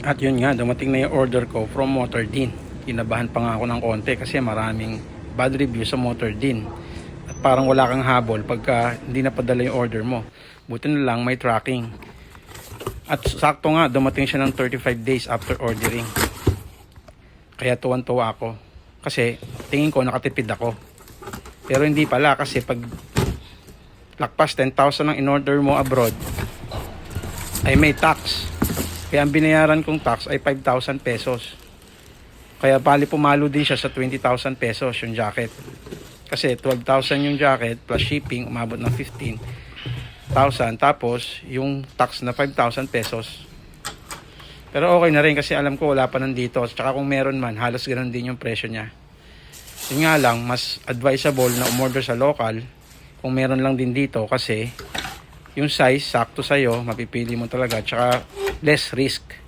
At yun nga, dumating na yung order ko from Motor Din. Kinabahan pa nga ako ng konti kasi maraming bad review sa Motor Din. At parang wala kang habol pagka hindi napadala yung order mo. Buti na lang may tracking. At sakto nga, dumating siya ng 35 days after ordering. Kaya tuwan-tuwa ako. Kasi tingin ko nakatipid ako. Pero hindi pala kasi pag lakpas 10,000 ang in-order mo abroad, ay may tax. Kaya ang binayaran kong tax ay 5,000 pesos. Kaya bali pumalo din siya sa 20,000 pesos yung jacket. Kasi 12,000 yung jacket plus shipping umabot ng 15,000 tapos yung tax na 5,000 pesos. Pero okay na rin kasi alam ko wala pa nandito. Tsaka kung meron man, halos ganun din yung presyo niya. Yun nga lang, mas advisable na umorder sa local kung meron lang din dito kasi yung size sakto sa'yo, mapipili mo talaga. Tsaka less risk.